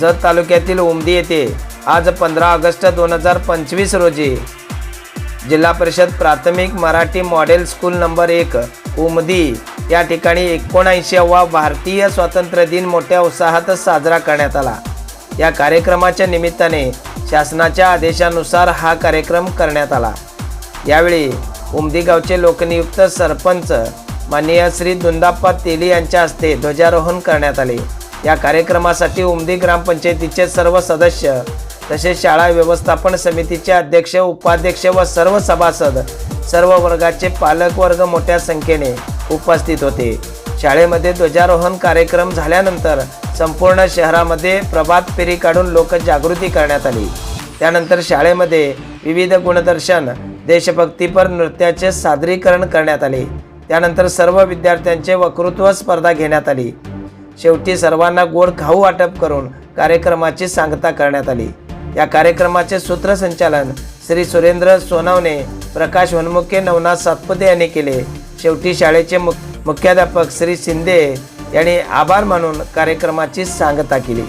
जत तालुक्यातील उमदी येथे आज पंधरा ऑगस्ट दोन हजार पंचवीस रोजी जिल्हा परिषद प्राथमिक मराठी मॉडेल स्कूल नंबर एक उमदी या ठिकाणी एकोणऐंशीवा भारतीय स्वातंत्र्य दिन मोठ्या उत्साहात साजरा करण्यात आला. या कार्यक्रमाच्या निमित्ताने शासनाच्या आदेशानुसार हा कार्यक्रम करण्यात आला. यावेळी उमदी गावचे लोकनियुक्त सरपंच माननीय श्री दुंदाप्पा तेली यांच्या हस्ते ध्वजारोहण करण्यात आले. या कार्यक्रमासाठी उमदी ग्रामपंचायतीचे सर्व सदस्य तसेच शाळा व्यवस्थापन समितीचे अध्यक्ष उपाध्यक्ष व सर्व सभासद सर्व वर्गाचे पालक वर्ग मोठ्या संख्येने उपस्थित होते. शाळेमध्ये ध्वजारोहण कार्यक्रम झाल्यानंतर संपूर्ण शहरामध्ये प्रभात फेरी काढून लोकजागृती करण्यात आली. त्यानंतर शाळेमध्ये विविध गुणदर्शन देशभक्तीपर नृत्याचे सादरीकरण करण्यात आले. त्यानंतर सर्व विद्यार्थ्यांचे वक्तृत्व स्पर्धा घेण्यात आली. शेवटी सर्वांना गोड खाऊ वाटप करून कार्यक्रमाची सांगता करण्यात आली. या कार्यक्रमाचे सूत्रसंचालन श्री सुरेंद्र सोनवणे प्रकाश वनमुखे नवनाथ सातपुते यांनी केले. शेवटी शाळेचे मुख मुख्याध्यापक श्री शिंदे यांनी आभार मानून कार्यक्रमाची सांगता केली.